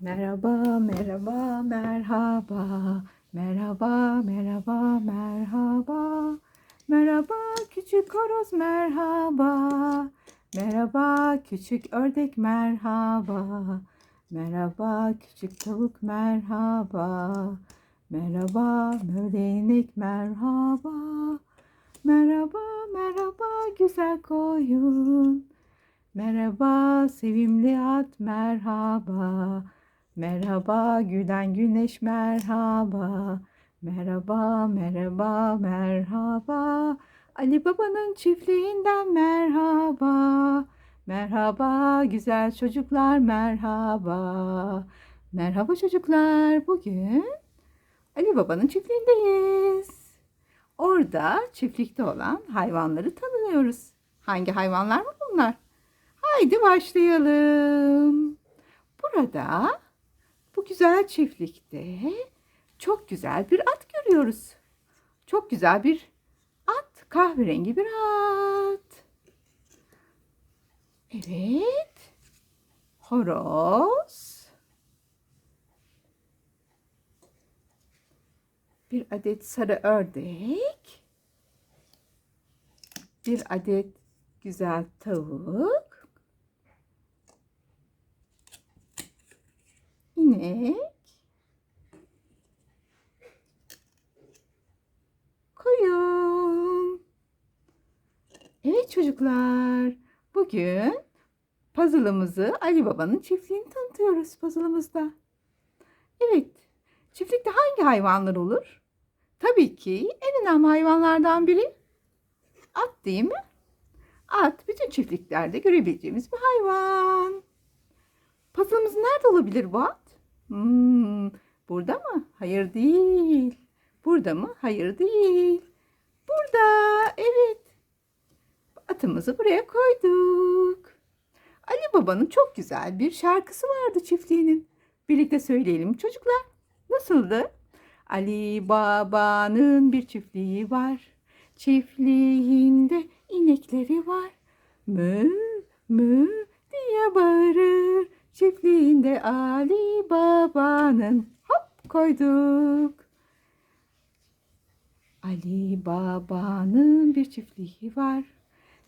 Merhaba, merhaba, merhaba. Merhaba, merhaba, merhaba. Merhaba küçük horoz merhaba. Merhaba küçük ördek merhaba. Merhaba küçük tavuk merhaba. Merhaba meleğinek merhaba. Merhaba, merhaba güzel koyun. Merhaba sevimli at merhaba. Merhaba gülen güneş merhaba. Merhaba, merhaba, merhaba. Ali Baba'nın çiftliğinden merhaba. Merhaba güzel çocuklar merhaba. Merhaba çocuklar. Bugün Ali Baba'nın çiftliğindeyiz. Orada çiftlikte olan hayvanları tanıyoruz. Hangi hayvanlar mı bunlar? Haydi başlayalım. Burada bu güzel çiftlikte çok güzel bir at görüyoruz. Çok güzel bir at, kahverengi bir at. Evet. Horoz. Bir adet sarı ördek. Bir adet güzel tavuk. İnek. Koyun. Evet çocuklar. Bugün puzzle'ımızı Ali Baba'nın çiftliğini tanıtıyoruz puzzle'ımızda. Evet. Çiftlikte hangi hayvanlar olur? Tabii ki en önemli hayvanlardan biri at değil mi? At bütün çiftliklerde görebileceğimiz bir hayvan. Puzzle'ımız nerede olabilir bu at? Hmm, burada mı? Hayır değil. Burada mı? Hayır değil. Burada. Evet. Atımızı buraya koyduk. Ali Baba'nın çok güzel bir şarkısı vardı çiftliğinin. Birlikte söyleyelim çocuklar. Nasıldı? Ali Baba'nın bir çiftliği var. Çiftliğinde inekleri var. Mü mü diye bağırır. Çiftliğinde Ali Baba'nın hop koyduk. Ali Baba'nın bir çiftliği var.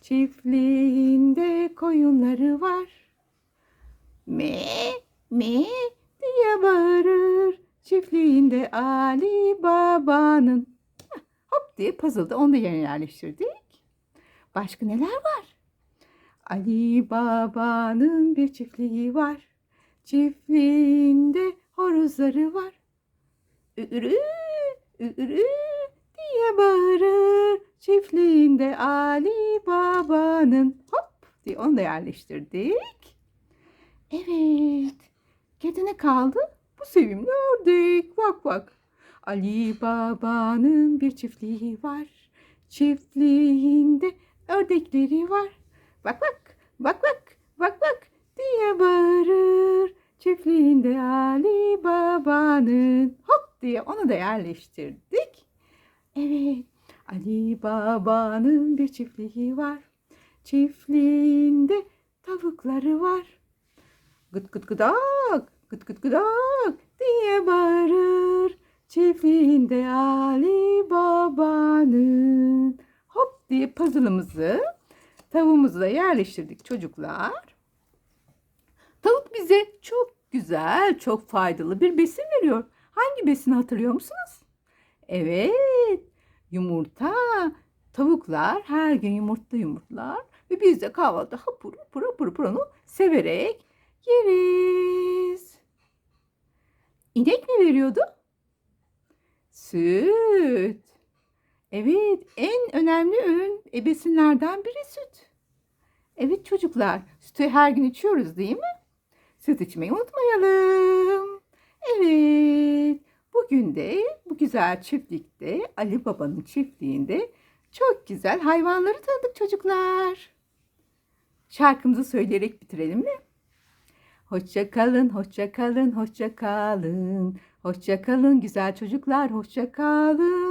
Çiftliğinde koyunları var. Me me diye bağırır. Çiftliğinde Ali Baba'nın hop diye puzzle'da onu da yerine yerleştirdik. Başka neler var? Ali Baba'nın bir çiftliği var. Çiftliğinde horozları var. Ürü, ürü diye bağırır. Çiftliğinde Ali Baba'nın hop diye onu da yerleştirdik. Evet. Kedi ne kaldı? Bu sevimli ördek. Bak bak. Ali Baba'nın bir çiftliği var. Çiftliğinde ördekleri var. Bak bak, bak bak, bak bak diye bağırır. Çiftliğinde Ali Baba'nın hop diye onu da yerleştirdik. Evet, Ali Baba'nın bir çiftliği var. Çiftliğinde tavukları var. Gıt gıt gıdak, gıt gıt gıdak diye bağırır. Çiftliğinde Ali Baba'nın hop diye puzzle'ımızı tavuğumuzu da yerleştirdik çocuklar. Tavuk bize çok güzel, çok faydalı bir besin veriyor. Hangi besini hatırlıyor musunuz? Evet, yumurta. Tavuklar her gün yumurta yumurtlar ve biz de kahvaltıda hapur hapur hapur hapur onu severek yeriz. İnek ne veriyordu? Süt. Evet, en önemli öğün e, besinlerden biri süt. Evet çocuklar, sütü her gün içiyoruz değil mi? Süt içmeyi unutmayalım. Evet, bugün de bu güzel çiftlikte, Ali Baba'nın çiftliğinde çok güzel hayvanları tanıdık çocuklar. Şarkımızı söyleyerek bitirelim mi? Hoşça kalın, hoşça kalın, hoşça kalın. Hoşça kalın güzel çocuklar, hoşça kalın.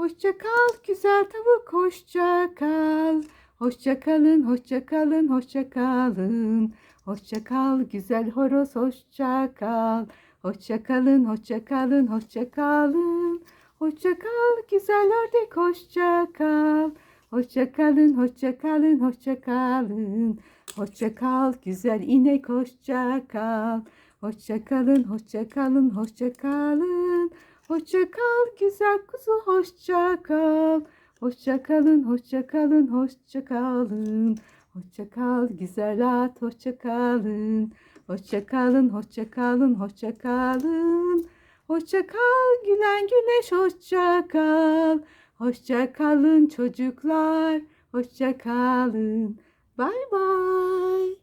Hoşça kal güzel tavuk, hoşça kal. Hoşça kalın, hoşça kalın, hoşça kalın. Hoşça kal güzel horoz hoşça kal. Hoşça kalın, hoşça kalın, hoşça kalın. Hoşça kal güzel ördek hoşça kal. Hoşça kalın, hoşça kalın, hoşça kalın. Hoşça kal güzel inek hoşça kal. Hoşça kalın, hoşça kalın, hoşça kalın. Hoşça kal güzel kuzu hoşça kal. Hoşça kalın, hoşça kalın, hoşça kalın. Hoşça kal güzel at, hoşça kalın. Hoşça kalın, hoşça kalın, hoşça kalın. Hoşça kal gülen güneş, hoşça kal. Hoşça kalın çocuklar, hoşça kalın. Bay bay.